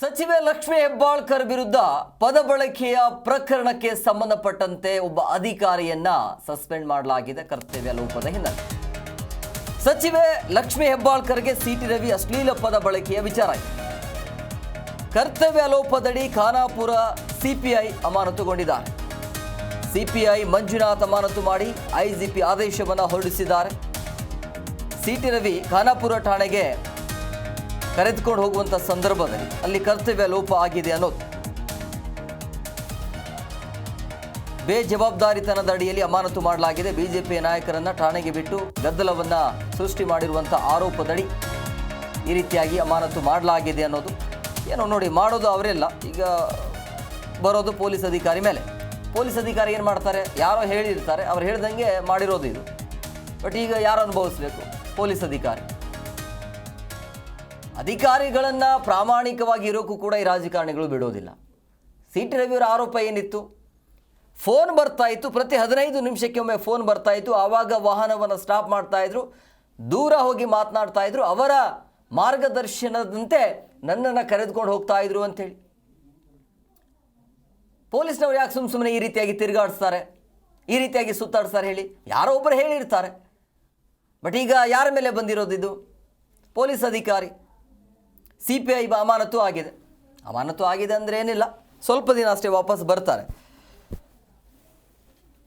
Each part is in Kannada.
ಸಚಿವೆ ಲಕ್ಷ್ಮಿ ಹೆಬ್ಬಾಳ್ಕರ್ ವಿರುದ್ಧ ಪದ ಬಳಕೆಯ ಪ್ರಕರಣಕ್ಕೆ ಸಂಬಂಧಪಟ್ಟಂತೆ ಒಬ್ಬ ಅಧಿಕಾರಿಯನ್ನ ಸಸ್ಪೆಂಡ್ ಮಾಡಲಾಗಿದೆ. ಕರ್ತವ್ಯ ಲೋಪದ ಹಿನ್ನೆಲೆ. ಸಚಿವೆ ಲಕ್ಷ್ಮಿ ಹೆಬ್ಬಾಳ್ಕರ್ಗೆ ಸಿಟಿ ರವಿ ಅಶ್ಲೀಲ ಪದ ಬಳಕೆಯ ವಿಚಾರ ಕರ್ತವ್ಯ ಲೋಪದಡಿ ಖಾನಾಪುರ ಸಿಪಿಐ ಅಮಾನತುಗೊಂಡಿದ್ದಾರೆ. ಸಿಪಿಐ ಮಂಜುನಾಥ್ ಅಮಾನತು ಮಾಡಿ ಐಜಿಪಿ ಆದೇಶವನ್ನು ಹೊರಡಿಸಿದ್ದಾರೆ. ಸಿಟಿ ರವಿ ಖಾನಾಪುರ ಠಾಣೆಗೆ ಕರೆದುಕೊಂಡು ಹೋಗುವಂಥ ಸಂದರ್ಭದಲ್ಲಿ ಅಲ್ಲಿ ಕರ್ತವ್ಯ ಲೋಪ ಆಗಿದೆ ಅನ್ನೋದು. ಬೇಜವಾಬ್ದಾರಿತನದ ಅಡಿಯಲ್ಲಿ ಅಮಾನತು ಮಾಡಲಾಗಿದೆ. ಬಿಜೆಪಿ ನಾಯಕರನ್ನ ಠಾಣೆಗೆ ಬಿಟ್ಟು ಗದ್ದಲವನ್ನ ಸೃಷ್ಟಿ ಮಾಡಿರುವಂಥ ಆರೋಪದಡಿ ಈ ರೀತಿಯಾಗಿ ಅಮಾನತು ಮಾಡಲಾಗಿದೆ ಅನ್ನೋದು. ಏನೋ ನೋಡಿ, ಮಾಡೋದು ಅವರೆಲ್ಲ ಈಗ ಬರೋದು ಪೊಲೀಸ್ ಅಧಿಕಾರಿ ಮೇಲೆ. ಪೊಲೀಸ್ ಅಧಿಕಾರಿ ಏನು ಮಾಡ್ತಾರೆ? ಯಾರೋ ಹೇಳಿರ್ತಾರೆ, ಅವ್ರು ಹೇಳ್ದಂಗೆ ಮಾಡಿರೋದು ಇದು. ಬಟ್ ಈಗ ಯಾರು ಅನುಭವಿಸ್ಬೇಕು? ಪೊಲೀಸ್ ಅಧಿಕಾರಿ. ಅಧಿಕಾರಿಗಳನ್ನ ಪ್ರಾಮಾಣಿಕವಾಗಿ ಇರೋಕ್ಕೂ ಕೂಡ ಈ ರಾಜಕಾರಣಿಗಳು ಬಿಡೋದಿಲ್ಲ. ಸಿ ಟಿ ರವಿಯವರ ಆರೋಪ ಏನಿತ್ತು? ಫೋನ್ ಬರ್ತಾ ಇತ್ತು, ಪ್ರತಿ ಹದಿನೈದು ನಿಮಿಷಕ್ಕೆ ಒಮ್ಮೆ ಫೋನ್ ಬರ್ತಾ ಇತ್ತು, ಆವಾಗ ವಾಹನವನ್ನು ಸ್ಟಾಪ್ ಮಾಡ್ತಾ ಇದ್ರು, ದೂರ ಹೋಗಿ ಮಾತನಾಡ್ತಾ ಇದ್ರು, ಅವರ ಮಾರ್ಗದರ್ಶನದಂತೆ ನನ್ನನ್ನು ಕರೆದುಕೊಂಡು ಹೋಗ್ತಾ ಇದ್ರು ಅಂಥೇಳಿ ಪೊಲೀಸ್ನವ್ರು ಯಾಕೆ ಸುಮ್ಮ ಸುಮ್ಮನೆ ಈ ರೀತಿಯಾಗಿ ತಿರುಗಾಡಿಸ್ತಾರೆ? ಈ ರೀತಿಯಾಗಿ ಸುತ್ತಾಡ್ಸ್ತಾರೆ ಹೇಳಿ? ಯಾರೋ ಒಬ್ಬರು ಹೇಳಿರ್ತಾರೆ. ಬಟ್ ಈಗ ಯಾರ ಮೇಲೆ ಬಂದಿರೋದಿದು ಪೊಲೀಸ್ ಅಧಿಕಾರಿ. ಸಿ ಪಿ ಐ ಅಮಾನತು ಆಗಿದೆ. ಅಮಾನತು ಆಗಿದೆ ಅಂದರೆ ಏನಿಲ್ಲ. ಸ್ವಲ್ಪ ದಿನ ಅಷ್ಟೇ ವಾಪಸ್ ಬರ್ತಾರೆ.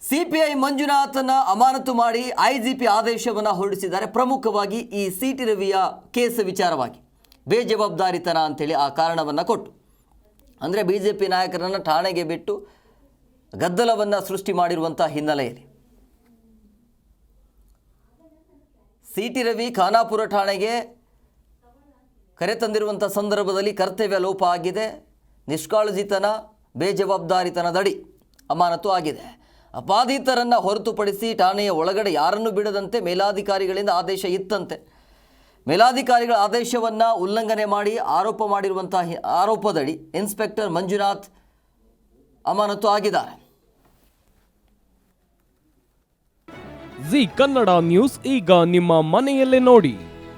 ಸಿ ಪಿ ಐ ಮಂಜುನಾಥನ ಅಮಾನತು ಮಾಡಿ ಐ ಜಿ ಪಿ ಆದೇಶವನ್ನು ಹೊರಡಿಸಿದ್ದಾರೆ. ಪ್ರಮುಖವಾಗಿ ಈ ಸಿ ಟಿ ರವಿಯ ಕೇಸ್ ವಿಚಾರವಾಗಿ. ಬೇಜವಾಬ್ದಾರಿತನ ಅಂತೇಳಿ ಆ ಕಾರಣವನ್ನು ಕೊಟ್ಟು. ಅಂದರೆ ಬಿ ಜೆ ಪಿ ನಾಯಕರನ್ನು ಠಾಣೆಗೆ ಬಿಟ್ಟು ಗದ್ದಲವನ್ನು ಸೃಷ್ಟಿ ಮಾಡಿರುವಂಥ ಹಿನ್ನೆಲೆಯಲ್ಲಿ. ಸಿ ಟಿ ರವಿ ಖಾನಾಪುರ ಠಾಣೆಗೆ ಕರೆತಂದಿರುವಂಥ ಸಂದರ್ಭದಲ್ಲಿ ಕರ್ತವ್ಯ ಲೋಪ ಆಗಿದೆ. ನಿಷ್ಕಾಳಜಿತನ, ಬೇಜವಾಬ್ದಾರಿತನದಡಿ ಅಮಾನತು ಆಗಿದೆ. ಅಪಾದಿತರನ್ನು ಹೊರತುಪಡಿಸಿ ಠಾಣೆಯ ಒಳಗಡೆ ಯಾರನ್ನು ಬಿಡದಂತೆ ಮೇಲಾಧಿಕಾರಿಗಳಿಂದ ಆದೇಶ ಇತ್ತಂತೆ. ಮೇಲಾಧಿಕಾರಿಗಳ ಆದೇಶವನ್ನು ಉಲ್ಲಂಘನೆ ಮಾಡಿ ಆರೋಪ ಮಾಡಿರುವಂಥ ಆರೋಪದಡಿ ಇನ್ಸ್ಪೆಕ್ಟರ್ ಮಂಜುನಾಥ್ ಅಮಾನತು ಆಗಿದ್ದಾರೆ. ಜಿ ಕನ್ನಡ ನ್ಯೂಸ್ ಈಗ ನಿಮ್ಮ ಮನೆಯಲ್ಲೇ ನೋಡಿ.